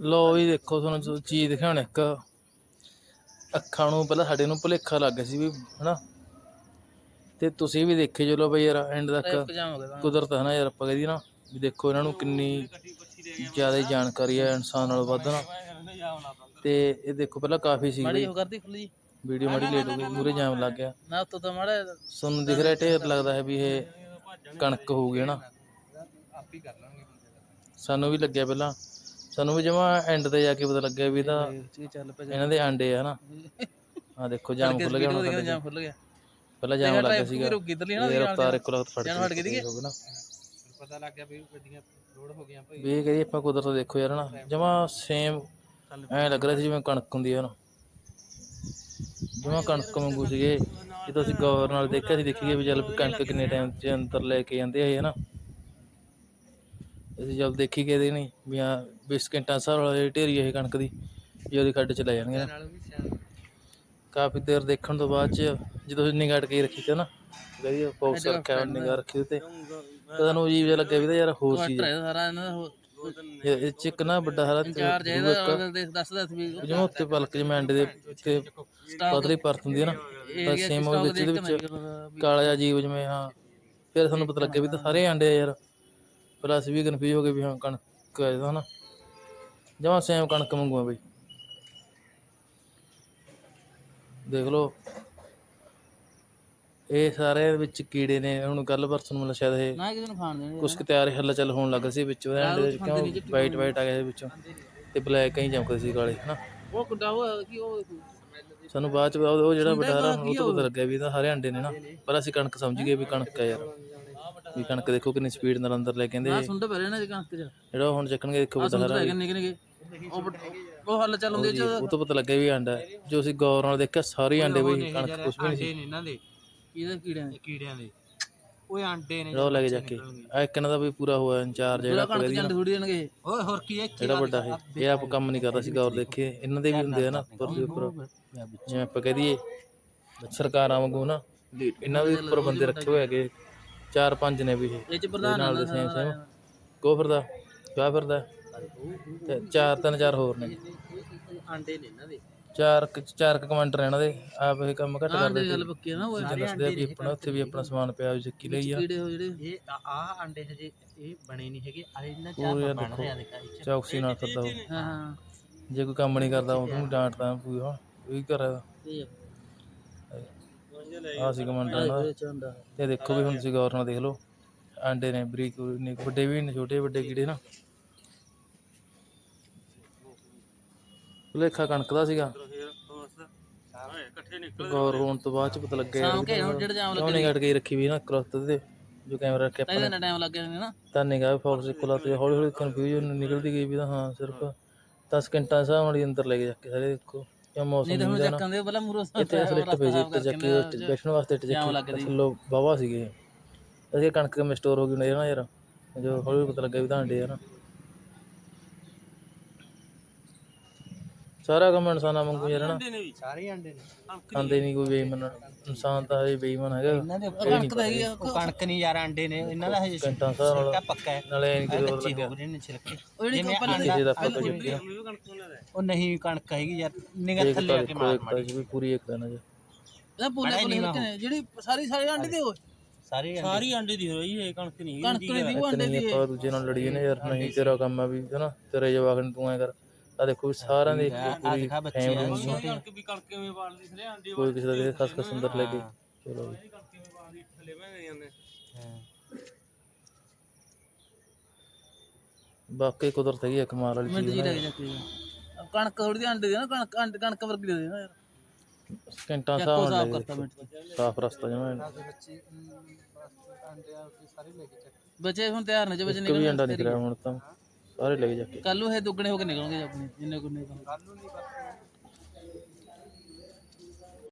ਲੋ ਵੀ ਦੇਖੋ ਤੁਹਾਨੂੰ ਜੋ ਚੀਜ਼ ਦਿਖਾਉਣ ਇੱਕ। ਅੱਖਾਂ ਨੂੰ ਪਹਿਲਾਂ ਸਾਡੇ ਨੂੰ ਭੁਲੇਖਾ ਲੱਗ ਗਿਆ ਸੀ ਵੀ ਹਨਾ? ਤੇ ਤੁਸੀਂ ਵੀ ਦੇਖੇ ਚਲੋ ਬਈ ਯਾਰ ਐਂਡ ਤੱਕ ਕੁਦਰਤ ਹੈ ਨਾ ਯਾਰ ਆਪਾਂ ਕਹਦੀ ਨਾ। ਵੀ ਦੇਖੋ ਇਹਨਾਂ ਨੂੰ ਕਿੰਨੀ ਜ਼ਿਆਦਾ ਜਾਣਕਾਰੀ ਹੈ ਇਨਸਾਨ ਨਾਲੋਂ ਵੱਧ ਨਾ। ਤੇ ਇਹ ਦੇਖੋ ਪਹਿਲਾਂ ਕਾਫੀ ਸੀ ਮਾੜੀ ਹੋ ਕਰਦੀ ਫੁੱਲ ਜੀ ਵੀਡੀਓ ਮਾੜੀ ਲੇਟ ਹੋ ਗਈ ਮੂਰੇ ਜਾਮ ਲੱਗ ਗਿਆ। ਨਾ ਉੱਤੋਂ ਤਾਂ ਮਾੜਾ ਤੁਹਾਨੂੰ ਦਿਖ ਰਿਹਾ ਢੇਰ ਲੱਗਦਾ ਹੈ ਵੀ ਇਹ ਕਣਕ ਹੋਊਗੀ ਹਨਾ? ਸਾਨੂੰ ਵੀ ਲੱਗਿਆ ਪਹਿਲਾਂ। ਸਾਨੂੰ ਵੀ ਜਮਾ ਐਂਡ ਤੇ ਜਾ ਕੇ ਪਤਾ ਲੱਗਿਆ ਵੀ ਇਹਦਾ ਇਹ ਚੱਲ ਪਿਆ ਇਹਨਾਂ ਦੇ ਆਂਡੇ ਆ ਹਨਾ ਆ ਦੇਖੋ ਜਾਮ ਖੁੱਲ ਗਿਆ ਹੁਣ ਦੇਖੋ ਸਾਡੇ ਜਾਂ ਫੁੱਲ ਗਿਆ। ਪਹਿਲਾਂ ਜਾਮ ਲੱਗ ਗਿਆ ਸੀਗਾ। ਰੁਕ ਇਧਰਲੀ ਨਾ ਇਹ ਰਫਤਾਰ ਇੱਕ ਲੱਖ ਫੜ ਜਾਨ ਫੜ ਗਈ ਨਾ। ਪਤਾ ਲੱਗ ਗਿਆ ਵੀ ਗੱਡੀਆਂ ਲੋਡ ਹੋ ਗਈਆਂ ਭਾਈ। ਵੀ ਕਰੀਏ ਆਪਾਂ ਕੁਦਰਤ ਦੇਖੋ ਯਾਰ ਨਾ ਜਮਾ ਸੇਮ ਐ ਲੱਗ ਰਿਹਾ ਸੀ ਜਿਵੇਂ ਕਣਕ ਹੁੰਦੀ ਹੈ ਨਾ। ਜਮਾ ਕਣਕ ਵਾਂਗੂ ਸੀਗੇ। ਜਦੋਂ ਅਸੀਂ ਗੌਰ ਨਾਲ ਦੇਖਿਆ ਸੀ ਦੇਖੀਏ ਵੀ ਚੱਲ ਕਣਕ ਕਿੰਨੇ ਟਾਈਮ ਚ ਅੰਦਰ ਲੈ ਕੇ ਜਾਂਦੇ ਆ ਇਹ ਹਨਾ ਅਸੀਂ ਜਦ ਦੇਖੀ ਗਏ ਦੇ ਨਹੀਂ ਵੀ ਆ ਬਿਸਕਿਟਾਂ ਸਾਰ ਵਾਲੇ ਢੇਰੀ ਇਹ ਕਣਕ ਦੀ ਵੀ ਉਹਦੀ ਖੱਡ ਚ ਲੈ ਜਾਣਗੇ ਨਾ। ਵੀ ਕਾਫੀ ਦੇਰ ਦੇਖਣ ਤੋਂ ਬਾਅਦ ਚ ਜਦੋਂ ਨਿਗਾਹ ਕੇ ਰੱਖੀ ਤੇ ਨਾ ਵਧੀਆ ਫੋਕਸ ਰੱਖਿਆ ਨਿਗਾਹ ਰੱਖੀ ਤੇ ਤੁਹਾਨੂੰ ਅਜੀਬ ਜਿਹਾ ਲੱਗਿਆ ਵੀ ਤਾਂ ਯਾਰ ਹੋਰ ਸਾਰਾ ਇਹਨਾਂ ਦਾ ਉਹ- ਇਹ ਇਹ ਚ ਇੱਕ ਨਾ ਵੱਡਾ ਹਰਾ ਚਾਰ ਜਿਹਦਾ ਦੇਖ ਦੱਸਦਾ ਸੀ ਵੀ ਜਿਵੇਂ ਉੱਤੇ ਪਲਕ ਜਿਵੇਂ ਅੰਡੇ ਦੇ ਉੱਤੇ ਪਤਲੀ ਪਰਤ ਹੁੰਦੀ ਹੈ ਨਾ ਤਾਂ ਸੇਮ ਉਹ ਵਿੱਚ ਇਹਦੇ ਵਿੱਚ ਕਾਲਾ ਜਿਹਾ ਜੀਵ ਜਿਵੇਂ ਹਾਂ। ਫਿਰ ਸਾਨੂੰ ਪਤਾ ਲੱਗਿਆ ਵੀ ਤਾਂ ਸਾਰੇ ਅੰਡੇ ਆ ਯਾਰ। ਪਰ ਅਸੀਂ ਵੀ ਕਨਫਿਊਜ਼ ਹੋ ਗਏ ਵੀ ਹਾਂ ਕਣਕ ਹੈ ਇਹਦਾ ਨਾ ਜਮਾ ਸੇਮ ਕਣਕ ਵਾਂਗੂ ਆ ਬਈ। ਦੇਖ ਲਓ। ਇਹ ਸਾਰੇ ਵਿੱਚ ਕੀੜੇ ਨੇ ਹੁਣ ਕੱਲ ਪਰਸੋਂ ਨੂੰ ਮਤਲਬ ਸ਼ਾਇਦ ਇਹ ਨਾ ਕਿਸੇ ਨੂੰ ਖਾਣ ਦੇਣੇ ਕੁਛ ਕੁ ਤਿਆਰ ਹੱਲਾ ਚੱਲ ਹੋਣ ਲੱਗਾ ਸੀ ਵਿੱਚ ਵਿੱਚ ਕਿਉਂ? ਵਾਈਟ ਵਾਈਟ ਆ ਗਿਆ ਸੀ ਵਿੱਚੋਂ। ਤੇ ਬਲੈਕ ਕਹੀਂ ਚਮਕਦੇ ਸੀ ਕਾਲੇ ਹਨਾ। ਉਹ ਕੁੱਡਾ ਉਹ ਕੀ ਉਹ ਸਾਨੂੰ ਬਾਅਦ ਚ ਉਹ ਜਿਹੜਾ ਵੱਡਾ ਹਰਾ ਉਹ ਤੋਂ ਪਤਾ ਲੱਗਿਆ ਵੀ ਇਹਦਾ ਹਰੇ ਅੰਡੇ ਨੇ ਨਾ। ਪਰ ਅਸੀਂ ਕਣਕ ਸਮਝ ਗਏ ਵੀ ਕਣਕ ਹੈ ਯਾਰ। ਵੀ ਕਣਕ ਦੇਖੋ ਕਿੰਨੀ ਸਪੀਡ ਨਾਲ ਅੰਦਰ ਲੈ ਕੇ ਆਂਦੇ ਸੁੰਡ ਪਰੇ ਨਾ ਕਣਕ ਚ। ਜਿਹੜਾ ਹੁਣ ਚੱਕਣਗੇ ਦੇਖੋ ਵੱਡਾ ਹਰਾ ਹੈਗੇ ਨਿੱਕੇ ਨਿੱਕੇ ਉਹ ਵੱਡ- ਉਹ ਹੱਲ ਚੱਲ ਹੁੰਦੇ ਚ ਉਹ ਤੋਂ ਪਤਾ ਲੱਗਿਆ ਵੀ ਅੰਡਾ ਹੈ। ਜੋ ਅਸੀਂ ਗੌਰ ਨਾਲ ਦੇਖਿਆ ਸਾਰੇ ਅੰਡੇ ਬਈ ਕਣਕ ਕੁਛ ਵੀ ਨਹੀਂ ਸੀ। ਨੇ ਇਹਨਾਂ ਦੇ। ਇਹਦੇ ਕੀੜਿਆਂ ਦੇ। ਕੀੜਿਆਂ ਦੇ। ਓਏ ਆਂਡੇ ਨੇ ਜਿਹੜਾ ਉਹ ਲੈ ਕੇ ਜਾ ਕੇ। ਆ ਇੱਕ ਇਹਨਾਂ ਦਾ ਵੀ ਪੂਰਾ ਹੋਇਆ ਇੰਚਾਰਜ ਜਿਹੜਾ ਕਹਦੇ ਥੋੜੀ ਦੇਣਗੇ। ਓਏ ਹੋਰ ਕੀ ਹੈ? ਜਿਹੜਾ ਵੱਡਾ ਹੈ ਇਹ ਆਪ ਕੰਮ ਨਹੀਂ ਕਰਦਾ ਸੀ ਗੌਰ ਦੇਖੇ। ਇਹਨਾਂ ਦੇ ਵੀ ਹੁੰਦੇ ਆ ਨਾ ਉੱਪਰ ਦੇ ਉੱਪਰ। ਜਿਵੇਂ ਆਪਾਂ ਕਹਿ ਦਈਏ ਸਰਕਾਰਾਂ ਵਾਂਗੂ ਨਾ ਇਹਨਾਂ ਦੇ ਉੱਪਰ ਬੰਦੇ ਰੱਖੇ ਹੋਏ ਹੈਗੇ। ਚਾਰ ਪੰਜ ਨੇ ਵੀ ਇਹ। ਇਹ ਚ ਪ੍ਰਧਾਨ ਨਾਲ ਦੇ ਸੇਮ ਸੇਮ। ਕੋ ਫਿਰਦਾ ਕਿਆ ਫਿਰਦਾ ਤੇ ਚਾਰ ਤਿੰਨ ਚਾਰ ਹੋਰ ਨੇ। ਆਂਡੇ ਨੇ ਇਹਨਾਂ ਦੇ। ਚਾਰ ਕੁ- ਚਾਰ ਕਮਾਂਡਰ ਇਹਨਾਂ ਦੇ। ਆਪ ਇਹ ਕੰਮ ਘੱਟ ਕਰਦੇ ਆਂਡੇ ਗੱਲ ਪੱਕੀ ਆ ਨਾ ਉਹ ਸੀ ਦੱਸਦੇ ਆ ਵੀ ਆਪਣਾ ਉੱਥੇ ਵੀ ਆਪਣਾ ਸਮਾਨ ਪਿਆ ਵੀ ਚੱਕੀ ਲਈ ਆ। ਕੀੜੇ ਹੋ ਜਿਹੜੇ ਇਹ ਆ ਆਂਡੇ ਹਜੇ ਇਹ ਬਣੇ ਨਹੀਂ ਹੈਗੇ। ਆ ਇਹਨਾਂ ਚਾਰ ਬਣ ਦੇਖੋ ਰਿਹਾ ਦੇਖਾ ਇਹ। ਚੌਕਸੀ ਨਾਲ ਉਹ। ਹਾਂ। ਹਾਂ ਜੇ ਕੋਈ ਕੰਮ ਨਹੀਂ ਕਰਦਾ ਉਹਨੂੰ ਡਾਂਟਦਾ ਪੂਰੀ ਵੀ ਕਰਦਾ ਇਹ ਆ। ਸੀ ਕਮਾਂਡਰ ਦਾ ਇਹ ਚੰਦਾ ਤੇ ਦੇਖੋ ਵੀ ਹੁਣ ਤੁਸੀਂ ਗੌਰ ਨਾਲ ਦੇਖ ਲਓ। ਆਂਡੇ ਨੇ ਬਰੀਕ ਨੇ ਵੱਡੇ ਵੀ ਨੇ ਛੋਟੇ ਵੱਡੇ ਕੀੜੇ ਨਾ। ਭੁਲੇਖਾ ਕਣਕ ਦਾ ਸੀਗਾ। ਗੌਰ ਹੋਣ ਤੋਂ ਬਾਅਦ ਚ ਪਤਾ ਲੱਗਿਆ ਸ਼ਾਮ ਕੇ ਹੁਣ ਜਿਹੜੇ ਜਾਮ ਕਿਉਂ ਨਹੀਂ ਕੱਟ ਕੇ ਰੱਖੀ ਵੀ ਨਾ ਕਰੋਤ ਤੇ ਜੋ ਕੈਮਰਾ ਰੱਖਿਆ ਆਪਾਂ ਨਾਲ ਟਾਈਮ ਲੱਗ ਜਾਣਾ ਨਾ ਤਾਂ ਨਿਗਾਹ ਫੋਕਸ ਕੋਲ ਤੇ ਹੌਲੀ ਹੌਲੀ ਕਨਫਿਊਜ਼ਨ ਨਿਕਲਦੀ ਗਈ ਵੀ ਤਾਂ ਹਾਂ ਸਿਰਫ 10 ਸਕਿੰਟਾਂ ਸਾਹ ਵਾਲੀ ਅੰਦਰ ਲੈ ਕੇ ਜਾ ਕੇ ਸਾਰੇ ਦੇਖੋ। ਕਿਉਂ ਮੌਸਮ ਨਹੀਂ ਤਾਂ ਹੁਣ ਚੱਕਾਂ ਦੇ ਪਹਿਲਾਂ ਮੂਰੋ ਇੱਥੇ ਅਸਲ ਇੱਟ ਪਈ ਸੀ ਇੱਟ ਚੱਕੀ ਬੈਠਣ ਵਾਸਤੇ ਇੱਟ ਚੱਕੀ ਥੱਲੋਂ ਵਾਹਵਾ ਸੀਗੇ। ਅਸੀਂ ਕਣਕ ਕਿਵੇਂ ਸਟੋਰ ਹੋ ਗਈ ਨੇ ਯਾਰ ਜੋ ਹੌਲੀ ਪਤਾ ਲੱਗਾ ਵੀ ਤਾਂ ਅੰਡੇ ਆ ਸਾਰਾ ਕੰਮ ਇਨਸਾਨਾਂ ਵਾਂਗੂ ਯਾਰ ਨਾ ਸਾਰੇ ਆਂਡੇ ਨੇ। ਖਾਂਦੇ ਨਹੀਂ ਕੋਈ ਬੇਈਮਾਨ ਇਨਸਾਨ ਤਾਂ ਹਜੇ ਬੇਈਮਾਨ ਹੈਗਾ। ਇਹਨਾਂ ਦੇ ਕਣਕ ਦਾ ਹੈਗੀ ਆ ਉਹ ਕਣਕ ਨਹੀਂ ਯਾਰ ਆਂਡੇ ਨੇ ਇਹਨਾਂ ਦਾ ਹਜੇ ਘੰਟਾ ਸਾਰਾ ਛਿਲਕਾ ਪੱਕਾ ਹੈ। ਨਾਲੇ ਇਹ ਨਹੀਂ ਕਿਤੇ ਪਤਾ ਲੱਗਿਆ ਨੇ ਛਿਲਕੇ ਉਹ ਜਿਹੜੀ ਕਿਸੇ ਦਾ ਫੋਟੋ ਚੁੱਕੀ ਨਾ ਉਹ ਨਹੀਂ ਕਣਕ ਹੈਗੀ ਯਾਰ ਨਿਗਾਹ ਇੱਕ ਥੱਲੇ ਤਾਂ ਆ ਕੇ ਮਾਰ ਤਾਂ ਜੀ ਵੀ ਪੂਰੀ ਇੱਕ ਤਾਂ ਨਾ ਜੀ। ਇਹ ਰੱਖੇ ਨੇ ਜਿਹੜੀ ਸਾਰੀ ਸਾਰੇ ਆਂਡੇ ਦੇ ਹੋਏ ਸਾਰੇ ਆਂਡੇ। ਸਾਰੀ ਆਂਡੇ ਦੀ ਹੋਈ ਇਹ ਕਣਕ ਨਹੀਂ ਕਣਕ ਨਹੀਂ ਦੀ ਆਂਡੇ ਦੀ ਆਪਾਂ ਦੂਜੇ ਨਾਲ ਲੜੀਏ ਨਾ ਯਾਰ ਨਹੀਂ ਤੇਰਾ ਕੰਮ ਆ ਵੀ ਹਨਾ? ਤੇਰੇ ਜਵਾਕ ਨੂੰ ਤੂੰ ਐ ਕਰ। ਆ ਦੇਖੋ ਵੀ ਸਾਰਿਆਂ ਦੇ ਪੂਰੀ ਫੈਮਿਲੀ ਨੂੰ। ਕਣਕ ਵੀ ਕਣਕ ਕਿਵੇਂ ਪਾਲਦੀ ਸਰੇ ਆਂਡੇ ਕੋਈ ਕਿਸੇ ਦਾ ਕਿਸੇ ਖਾਸ ਖਾਸ ਅੰਦਰ ਲੈ ਕੇ ਚਲੋ ਜੀ। ਥੱਲੇ ਜਾਂਦੇ ਬਾਕੀ ਕੁਦਰਤ ਹੈਗੀ ਆ ਕਮਾਲ ਵਾਲੀ ਚੀਜ਼ ਜੀ ਲੱਗ ਜਾਂਦੀ ਕਣਕ ਥੋੜੀ ਦੀ ਆਂਡੇ ਦੀ ਨਾ ਕਣਕ ਆਂਡੇ- ਕਣਕ ਵਰਗੀ ਦੇ ਦੇ ਨਾ ਯਾਰ। ਸਕਿੰਟਾਂ ਚੱਕੋ ਸਾਹ ਸਾਫ਼ ਲੈ ਕਰਤਾ ਮਿੰਟ ਚ। ਸਾਫ਼ ਰਸਤਾ ਜਮਾ ਬੱਚੇ ਆਂਡੇ ਆ ਸਾਰੇ ਲੈ ਕੇ ਚੱਕ। ਬੱਚੇ ਹੁਣ ਤਿਆਰ ਨੇ ਜੇ ਬੱਚੇ ਇੱਕ ਵੀ ਅੰਡਾ ਕਰਿਆ ਹੁਣ ਤਾਂ। ਸਾਰੇ ਲੈ ਜਾ ਕੇ। ਕੱਲ ਨੂੰ ਇਹ ਦੁੱਗਣੇ ਹੋ ਕੇ ਨਿਕਲਣਗੇ ਆਪਣੇ, ਜਿੰਨੇ ਕੁ ਨਿਕਲਣਗੇ ਕੱਲ ਨੂੰ ਨਹੀਂ ਪਤਾ